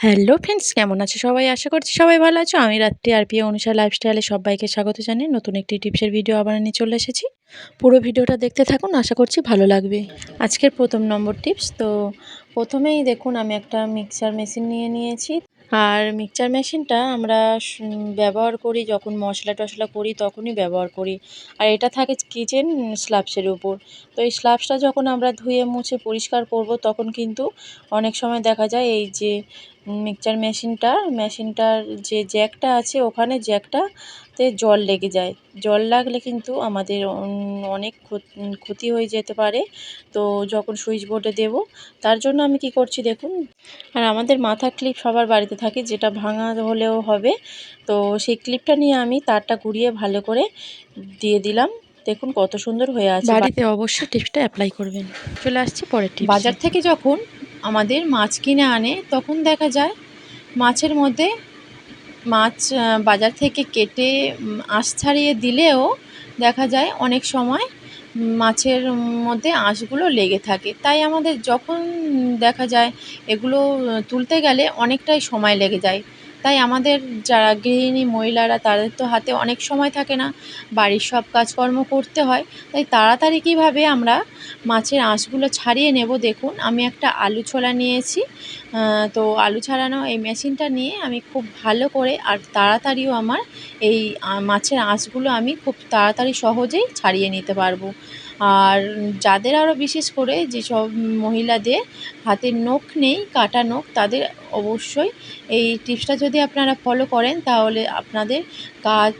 Hello friends কেমন আছে সবাই? আশা করছি সবাই ভালো আছো। আমি রাত্রি আর পি অনুষা লাইফস্টাইলে সবাইকে স্বাগত জানিয়ে নতুন একটি টিপসের ভিডিও আবার নিয়ে চলে এসেছি। পুরো ভিডিওটা দেখতে থাকুন, আশা করছি ভালো লাগবে। আজকের প্রথম নম্বর টিপস তো প্রথমেই দেখুন, আমি একটা মিক্সার মেশিন নিয়ে নিয়েছি। আর মিক্সচার মেশিনটা আমরা ব্যবহার করি, যখন মশলা টশলা করি, তখনই ব্যবহার করি। আর এটা থাকে কিচেন স্ল্যাবসের উপর। তো এই স্ল্যাবসটা যখন আমরা ধুয়ে মুছে পরিষ্কার করব, তখন কিন্তু অনেক সময় দেখা যায়, এই যে মিক্সচার মেশিনটা মেশিনটার যে জ্যাকটা আছে ওখানে জ্যাকটাতে জল লেগে যায়। জল লাগলে কিন্তু আমাদের অনেক ক্ষতি হয়ে যেতে পারে। তো যখন সুইচ বোর্ডে দেব তার জন্য আমি কি করছি দেখুন। আর আমাদের মাথা ক্লিপ সবার বাড়িতে থাকে যেটা ভাঙা হলেও হবে। তো সেই ক্লিপটা নিয়ে আমি তারটা ঘুরিয়ে ভালো করে দিয়ে দিলাম। দেখুন কত সুন্দর হয়ে আছে। বাড়িতে অবশ্যই টিপসটা অ্যাপ্লাই করবেন। চলে আসছি পরের টিপস। বাজার থেকে যখন আমাদের মাছ কিনে আনে, তখন দেখা যায় মাছের মধ্যে মাছ বাজার থেকে কেটে আঁশ ছাড়িয়ে দিলেও দেখা যায় অনেক সময় মাছের মধ্যে আঁশগুলো লেগে থাকে। তাই আমাদের যখন দেখা যায় এগুলো তুলতে গেলে অনেকটাই সময় লেগে যায়। তাই আমাদের যারা গৃহিণী, মহিলারা, তাদের তো হাতে অনেক সময় থাকে না। বাড়ির সব কাজকর্ম করতে হয়। তাই তাড়াতাড়ি কীভাবে আমরা মাছের আঁশগুলো ছাড়িয়ে নেব দেখুন। আমি একটা আলু ছোলা নিয়েছি। তো আলু ছাড়ানো এই মেশিনটা নিয়ে আমি খুব ভালো করে আর তাড়াতাড়িও আমার এই মাছের আঁশগুলো আমি খুব তাড়াতাড়ি সহজেই ছাড়িয়ে নিতে পারব। আর যাদের আরও বিশেষ করে যেসব মহিলাদের হাতের নখ নেই, কাটা নখ, তাদের অবশ্যই এই টিপসটা যদি আপনারা ফলো করেন, তাহলে আপনাদের কাজ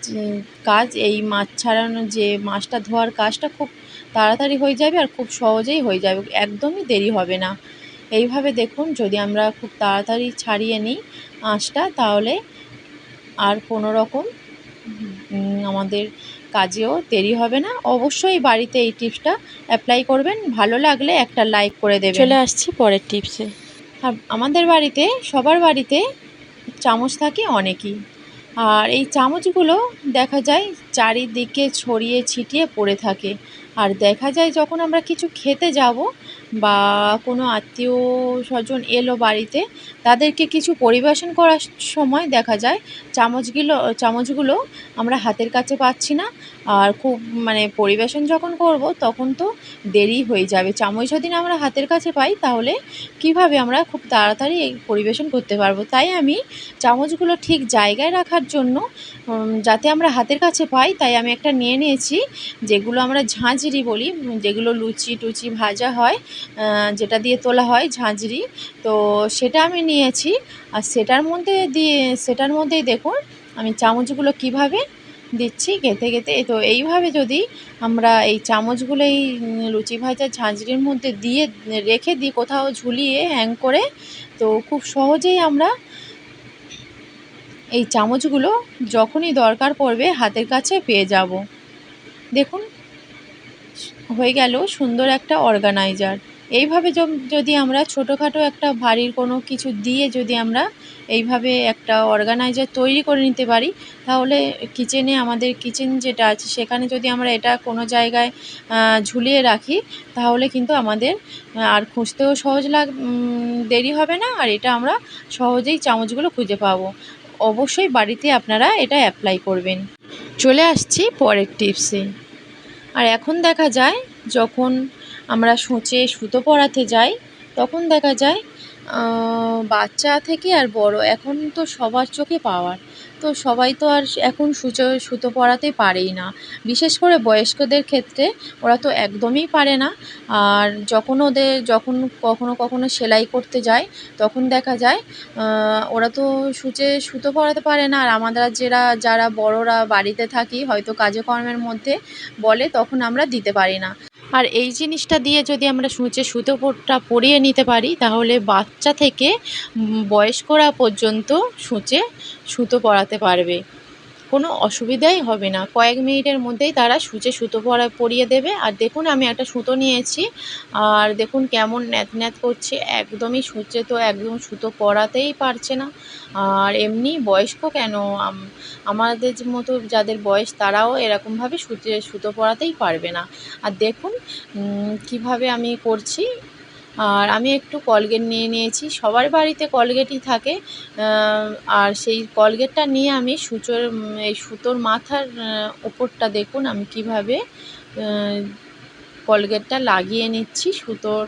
কাজ এই মাছ ছাড়ানো যে মাছটা ধোয়ার কাজটা খুব তাড়াতাড়ি হয়ে যাবে আর খুব সহজেই হয়ে যাবে। একদমই দেরি হবে না। এইভাবে দেখুন যদি আমরা খুব তাড়াতাড়ি ছাড়িয়ে নিই আঁচটা তাহলে আর কোনো রকম আমাদের কাজেও দেরি হবে না। অবশ্যই বাড়িতে এই টিপসটা অ্যাপ্লাই করবেন। ভালো লাগলে একটা লাইক করে দেবেন। চলে আসছি পরের টিপসে। আর আমাদের বাড়িতে সবার বাড়িতে চামচ থাকে অনেকই। আর এই চামচগুলো দেখা যায় চারিদিকে ছড়িয়ে ছিটিয়ে পড়ে থাকে। আর দেখা যায় যখন আমরা কিছু খেতে যাব বা কোনো আত্মীয় স্বজন এলো বাড়িতে, তাদেরকে কিছু পরিবেশন করার সময় দেখা যায় চামচগুলো চামচগুলো আমরা হাতের কাছে পাচ্ছি না। আর খুব মানে পরিবেশন যখন করব তখন তো দেরি হয়ে যাবে। চামচ যদি না আমরা হাতের কাছে পাই তাহলে কীভাবে আমরা খুব তাড়াতাড়ি পরিবেশন করতে পারব? তাই আমি চামচগুলো ঠিক জায়গায় রাখার জন্য যাতে আমরা হাতের কাছে পাই, তাই আমি একটা নিয়ে নিয়েছি, যেগুলো আমরা ঝাঁঝরি বলি, যেগুলো লুচি টুচি ভাজা হয় যেটা দিয়ে তোলা হয় ঝাঁঝরি, তো সেটা আমি নিয়েছি। আর সেটার মধ্যে দিয়ে, সেটার মধ্যেই দেখুন, আমি চামচগুলো কীভাবে দিচ্ছি গেঁথে গেঁথে তো এইভাবে যদি আমরা এই চামচগুলো এই লুচি ভাজা ঝাঁঝরির মধ্যে দিয়ে রেখে দিই কোথাও ঝুলিয়ে হ্যাং করে, তো খুব সহজেই আমরা এই চামচগুলো যখনই দরকার পড়বে হাতের কাছে পেয়ে যাব। দেখুন, হয়ে গেল সুন্দর একটা অর্গানাইজার এইভাবে যদি আমরা ছোটোখাটো একটা বাড়ির কোনো কিছু দিয়ে যদি আমরা এইভাবে একটা অর্গানাইজার তৈরি করে নিতে পারি, তাহলে কিচেনে আমাদের কিচেন যেটা আছে, সেখানে যদি আমরা এটা কোনো জায়গায় ঝুলিয়ে রাখি, তাহলে কিন্তু আমাদের আর খুঁজতেও সহজ লাগ দেরি হবে না, আর এটা আমরা সহজেই চামচগুলো খুঁজে পাবো। অবশ্যই বাড়িতে আপনারা এটা অ্যাপ্লাই করবেন। চলে আসছি পরের টিপসে আর এখন দেখা যায়, যখন আমরা সূচে সুতো পরাতে যাই, তখন দেখা যায় বাচ্চা থেকে আর বড়, এখন তো সবার চোখে পাওয়ার। তো সবাই তো আর এখন সূচো, সুতো পরাতে পারেই না। বিশেষ করে বয়স্কদের ক্ষেত্রে ওরা তো একদমই পারে না। আর যখন ওদের, যখন কখনো কখনো সেলাই করতে যায়, তখন দেখা যায় ওরা তো সূচে সুতো পরাতে পারে না। আর আমাদের যারা যারা বড়রা বাড়িতে থাকি, হয়তো কাজে কর্মের মধ্যে বলে, তখন আমরা দিতে পারি না। আর এই জিনিসটা দিয়ে যদি আমরা সূচে সুতোটা পরিয়ে নিতে পারি, তাহলে বাচ্চা থেকে বয়স্করা পর্যন্ত সূচে সুতো পরাতে পারবে। কোনো অসুবিধাই হবে না। কয়েক মিনিটের মধ্যেই তারা সূচে সুতো পরা, পরিয়ে দেবে। আর দেখুন, আমি একটা সুতো নিয়েছি। আর দেখুন, কেমন ন্যাত ন্যাত করছে। একদমই সূচে তো, একদম সুতো পরাতেই পারছে না। আর এমনি বয়স্ক কেন? আমাদের মতো যাদের বয়স, তারাও এরকমভাবে সুচে সুতো পরাতেই পারবে না। আর দেখুন কীভাবে আমি করছি। আর আমি একটু কলগেট নিয়ে নিয়েছি। সবার বাড়িতে কলগেটই থাকে। আর সেই কলগেটটা নিয়ে আমি সুচোর এই সুতোর মাথার ওপরটা দেখুন আমি কীভাবে কলগেটটা লাগিয়ে নিচ্ছি সুতোর।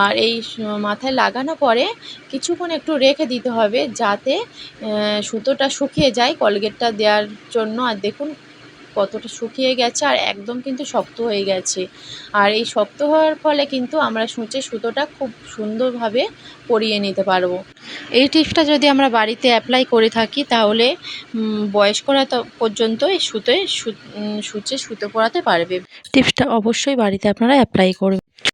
আর এই মাথায় লাগানো পরে কিছুক্ষণ একটু রেখে দিতে হবে যাতে সুতোটা শুকিয়ে যায় কলগেটটা দেওয়ার জন্য। আর দেখুন কতটা শুকিয়ে গেছে আর একদম কিন্তু শক্ত হয়ে গেছে। আর এই শক্ত হওয়ার ফলে কিন্তু আমরা সূচে সুতোটা খুব সুন্দরভাবে পরিয়ে নিতে পারব। এই টিপসটা যদি আমরা বাড়িতে অ্যাপ্লাই করে থাকি, তাহলে বয়স্করা পর্যন্ত এই সুতোয় সূচে সুতো পরাতে পারবে। টিপসটা অবশ্যই বাড়িতে আপনারা অ্যাপ্লাই করবেন।